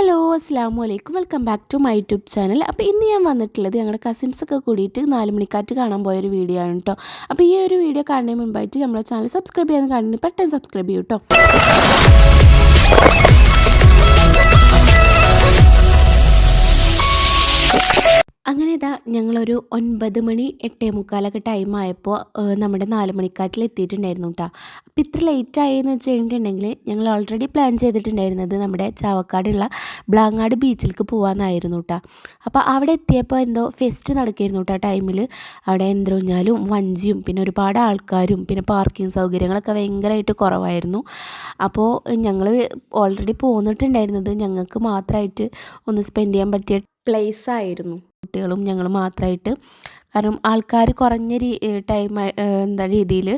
Hello അസ്സാം വലൈക്കും welcome back to my YouTube channel. അപ്പോൾ ഇന്ന് ഞാൻ വന്നിട്ടുള്ളത് ഞങ്ങളുടെ കസിൻസൊക്കെ കൂടിയിട്ട് നാല് മണിക്കാറ്റ് കാണാൻ പോയൊരു വീഡിയോ ആണ് കേട്ടോ അപ്പോൾ ഈ ഒരു വീഡിയോ കാണുന്നതിന് മുമ്പായിട്ട് നമ്മുടെ ചാനൽ സബ്സ്ക്രൈബ് ചെയ്യാൻ കാണുന്നത് പെട്ടെന്ന് സബ്സ്ക്രൈബ് ചെയ്യൂ കേട്ടോ ഇതാ ഞങ്ങളൊരു ഒൻപത് മണി എട്ടേ മുക്കാലൊക്കെ ടൈം ആയപ്പോൾ നമ്മുടെ നാല് മണിക്കാറ്റിൽ എത്തിയിട്ടുണ്ടായിരുന്നു കേട്ടോ അപ്പോൾ ഇത്ര ലേറ്റ് ആയെന്ന് വെച്ച് കഴിഞ്ഞിട്ടുണ്ടെങ്കിൽ ഞങ്ങൾ ഓൾറെഡി പ്ലാൻ ചെയ്തിട്ടുണ്ടായിരുന്നത് നമ്മുടെ ചാവക്കാടുള്ള ബ്ലാങ്ങാട് ബീച്ചിലേക്ക് പോകാമെന്നായിരുന്നു കേട്ടോ അപ്പോൾ അവിടെ എത്തിയപ്പോൾ എന്തോ ഫെസ്റ്റ് നടക്കായിരുന്നു കേട്ടോ ടൈമിൽ അവിടെ എന്തോഞ്ഞാലും വഞ്ചിയും പിന്നെ ഒരുപാട് ആൾക്കാരും പിന്നെ പാർക്കിംഗ് സൗകര്യങ്ങളൊക്കെ ഭയങ്കരമായിട്ട് കുറവായിരുന്നു. അപ്പോൾ ഞങ്ങൾ ഓൾറെഡി പോന്നിട്ടുണ്ടായിരുന്നത് ഞങ്ങൾക്ക് മാത്രമായിട്ട് ഒന്ന് സ്പെൻഡ് ചെയ്യാൻ പറ്റിയ പ്ലേസ് ആയിരുന്നു. കുട്ടികളും ഞങ്ങൾ മാത്രമായിട്ട് കാരണം ആൾക്കാർ കുറഞ്ഞ രീ ടൈം എന്താ രീതിയിൽ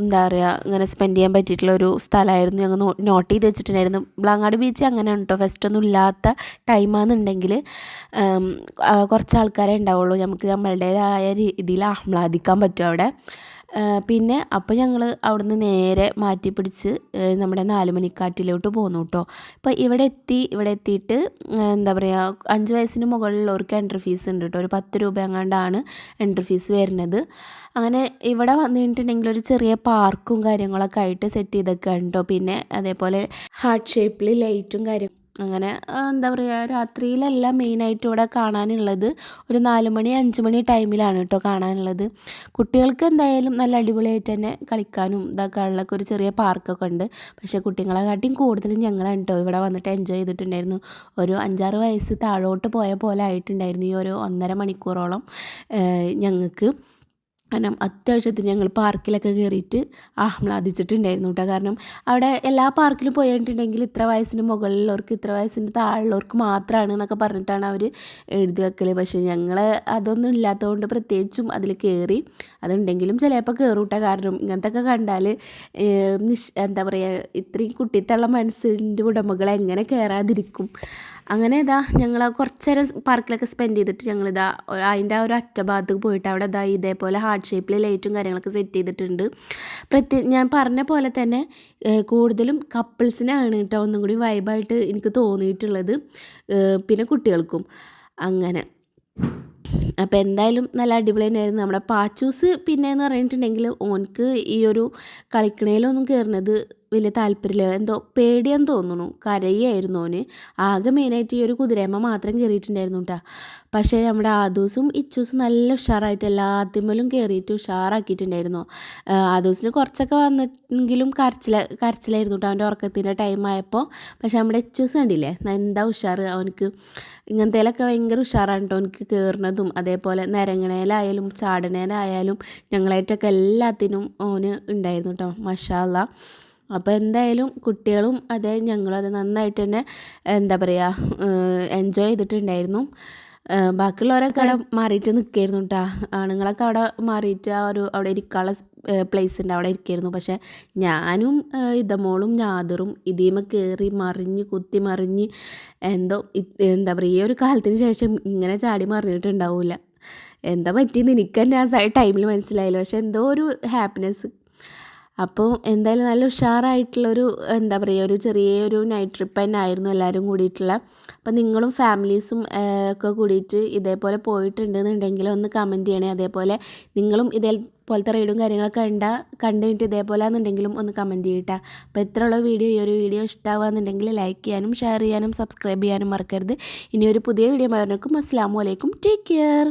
എന്താ പറയുക ഇങ്ങനെ സ്പെൻഡ് ചെയ്യാൻ പറ്റിയിട്ടുള്ള ഒരു സ്ഥലമായിരുന്നു ഞങ്ങൾ നോട്ട് ചെയ്ത് വെച്ചിട്ടുണ്ടായിരുന്നു ബ്ലാങ്ങാട് ബീച്ച് അങ്ങനെയാണ് കേട്ടോ ഫെസ്റ്റൊന്നും ഇല്ലാത്ത ടൈമാണെന്നുണ്ടെങ്കിൽ കുറച്ച് ആൾക്കാരെ ഉണ്ടാവുള്ളൂ. നമുക്ക് നമ്മളുടേതായ രീതിയിൽ ആഹ്ലാദിക്കാൻ പറ്റും അവിടെ. പിന്നെ അപ്പോൾ ഞങ്ങൾ അവിടുന്ന് നേരെ മാറ്റി പിടിച്ച് നമ്മുടെ നാല് മണിക്കാറ്റിലോട്ട് പോന്നു കേട്ടോ അപ്പോൾ ഇവിടെ എത്തി ഇവിടെ എത്തിയിട്ട് എന്താ പറയുക അഞ്ച് വയസ്സിന് മുകളിലുള്ളവർക്ക് എൻട്രി ഫീസ് ഉണ്ട് കേട്ടോ ഒരു പത്ത് രൂപ എങ്ങാണ്ടാണ് എൻട്രി ഫീസ് വരുന്നത്. അങ്ങനെ ഇവിടെ വന്നിട്ടുണ്ടെങ്കിൽ ഒരു ചെറിയ പാർക്കും കാര്യങ്ങളൊക്കെ ആയിട്ട് സെറ്റ് ചെയ്തൊക്കെ ഉണ്ടോ പിന്നെ അതേപോലെ ഹാർട്ട് ഷേപ്പിൽ ലൈറ്റും കാര്യം അങ്ങനെ എന്താ പറയുക രാത്രിയിലല്ല മെയിനായിട്ട് ഇവിടെ കാണാനുള്ളത് ഒരു നാല് മണി അഞ്ച് മണി ടൈമിലാണ് കേട്ടോ കാണാനുള്ളത്. കുട്ടികൾക്ക് എന്തായാലും നല്ല അടിപൊളിയായിട്ട് തന്നെ കളിക്കാനും ഇതാക്കാനുള്ളൊക്കെ ഒരു ചെറിയ പാർക്കൊക്കെ ഉണ്ട്. പക്ഷേ കുട്ടികളെ കാട്ടിയും കൂടുതലും ഞങ്ങളാണ് കേട്ടോ ഇവിടെ വന്നിട്ട് എൻജോയ് ചെയ്തിട്ടുണ്ടായിരുന്നു. ഒരു അഞ്ചാറ് വയസ്സ് താഴോട്ട് പോയ പോലെ ആയിട്ടുണ്ടായിരുന്നു ഈ ഒരു ഒന്നര മണിക്കൂറോളം ഞങ്ങൾക്ക്. കാരണം അത്യാവശ്യത്തിന് ഞങ്ങൾ പാർക്കിലൊക്കെ കയറിയിട്ട് ആഹ്ലാദിച്ചിട്ടുണ്ടായിരുന്നു കേട്ടോ കാരണം അവിടെ എല്ലാ പാർക്കിലും പോയിട്ടുണ്ടെങ്കിൽ ഇത്ര വയസ്സിന് മുകളിലുള്ളവർക്ക് ഇത്ര വയസ്സിന് താഴെയുള്ളവർക്ക് മാത്രമാണ് എന്നൊക്കെ പറഞ്ഞിട്ടാണ് അവർ എഴുതി വെക്കൽ പക്ഷേ ഞങ്ങൾ അതൊന്നും ഇല്ലാത്തതുകൊണ്ട് പ്രത്യേകിച്ചും അതിൽ കയറി അതുണ്ടെങ്കിലും ചിലപ്പോൾ കയറും കേട്ടോ കാരണം ഇങ്ങനത്തെയൊക്കെ കണ്ടാൽ എന്താ പറയുക ഇത്രയും കുട്ടിത്തള്ള മനസ്സിന്റെ ഉടമകൾ എങ്ങനെ കയറാതിരിക്കും അങ്ങനെ ഇതാ ഞങ്ങൾ കുറച്ച് നേരം പാർക്കിലൊക്കെ സ്പെൻഡ് ചെയ്തിട്ട് ഞങ്ങളിതാ അതിന്റെ ആ ഒരു അറ്റഭാഗത്തേക്ക് പോയിട്ട് അവിടെ ഇതാ ഇതേപോലെ ഹാർട്ട് ഷേപ്പിൽ ലൈറ്റും കാര്യങ്ങളൊക്കെ സെറ്റ് ചെയ്തിട്ടുണ്ട്. പ്രത്യേക ഞാൻ പറഞ്ഞ പോലെ തന്നെ കൂടുതലും കപ്പിൾസിനാണ് കേട്ടോ ഒന്നും കൂടി വൈബായിട്ട് എനിക്ക് തോന്നിയിട്ടുള്ളത് പിന്നെ കുട്ടികൾക്കും. അങ്ങനെ. അപ്പോൾ എന്തായാലും നല്ല അടിപൊളി തന്നെയായിരുന്നു നമ്മുടെ പാച്ചൂസ് പിന്നെ എന്ന് പറഞ്ഞിട്ടുണ്ടെങ്കിൽ ഓൻക്ക് ഈ ഒരു കളിക്കണേലൊന്നും കയറുന്നത് വലിയ താല്പര്യമില്ല. എന്തോ പേടിയാന്ന് തോന്നുന്നു. കരയായിരുന്നു ഓന്. ആകെ മെയിനായിട്ട് ഈ ഒരു കുതിരയമ്മ മാത്രം കയറിയിട്ടുണ്ടായിരുന്നു കേട്ടോ പക്ഷേ നമ്മുടെ ആദൂസും ഇച്ചൂസും നല്ല ഉഷാറായിട്ട് എല്ലാത്തിമ്മലും കയറിയിട്ട് ഉഷാറാക്കിയിട്ടുണ്ടായിരുന്നു. ആദൂസിന് കുറച്ചൊക്കെ വന്നിട്ടെങ്കിലും കരച്ചില കരച്ചിലായിരുന്നു കേട്ടോ അവന്റെ ഉറക്കത്തിന്റെ ടൈം ആയപ്പോൾ. പക്ഷേ നമ്മുടെ ഇച്ചൂസ് കണ്ടില്ലേ? എന്താ ഉഷാറ്? അവനക്ക് ഇങ്ങനത്തേലൊക്കെ ഭയങ്കര ഉഷാറാണ് കേട്ടോ എനിക്ക് കയറുന്നതും അതേപോലെ നരങ്ങണേലായാലും ചാടണേലായാലും ഞങ്ങളായിട്ടൊക്കെ എല്ലാത്തിനും ഓന് ഉണ്ടായിരുന്നു കേട്ടോ മഷാല്ല അപ്പോൾ എന്തായാലും കുട്ടികളും അതെ ഞങ്ങളും അത് നന്നായിട്ട് തന്നെ എന്താ പറയുക എൻജോയ് ചെയ്തിട്ടുണ്ടായിരുന്നു. ബാക്കിയുള്ളവരൊക്കെ അവിടെ മാറിയിട്ട് നിൽക്കായിരുന്നു കേട്ടോ ആണുങ്ങളൊക്കെ അവിടെ മാറിയിട്ട് ആ ഒരു അവിടെ ഇരിക്കാനുള്ള പ്ലേസ് ഉണ്ട്. അവിടെ ഇരിക്കായിരുന്നു. പക്ഷേ ഞാനും ഇതമോളും ഞാദറും ഇതീമ കയറി മറിഞ്ഞ് കുത്തി മറിഞ്ഞ് എന്തോ എന്താ പറയുക ഈ ഒരു കാലത്തിന് ശേഷം ഇങ്ങനെ ചാടി മറിഞ്ഞിട്ടുണ്ടാവില്ല. എന്താ പറ്റിയെന്ന് എനിക്ക് തന്നെ ആ ടൈമിൽ മനസ്സിലായില്ല. പക്ഷെ എന്തോ ഒരു ഹാപ്പിനെസ് അപ്പോൾ എന്തായാലും നല്ല ഉഷാറായിട്ടുള്ളൊരു എന്താ പറയുക ഒരു ചെറിയ ഒരു നൈറ്റ് ട്രിപ്പ് തന്നെ ആയിരുന്നു എല്ലാവരും കൂടിയിട്ടുള്ള. അപ്പോൾ നിങ്ങളും ഫാമിലീസും ഒക്കെ കൂടിയിട്ട് ഇതേപോലെ പോയിട്ടുണ്ടെന്നുണ്ടെങ്കിൽ ഒന്ന് കമന്റ് ചെയ്യണേ. അതേപോലെ നിങ്ങളും ഇതേ പോലത്തെ റൈഡും കാര്യങ്ങളൊക്കെ കണ്ട കണ്ടിട്ട് ഇതേപോലെ എന്നുണ്ടെങ്കിലും ഒന്ന് കമന്റ് ചെയ്യട്ടെ. അപ്പോൾ ഇത്രയുള്ള വീഡിയോ ഈ ഒരു വീഡിയോ ഇഷ്ടമാകുന്നുണ്ടെങ്കിൽ ലൈക്ക് ചെയ്യാനും ഷെയർ ചെയ്യാനും സബ്സ്ക്രൈബ് ചെയ്യാനും മറക്കരുത്. ഇനി ഒരു പുതിയ വീഡിയോ വരുന്നവർക്കും അസ്സാം വലൈക്കും ടേക്ക് കെയർ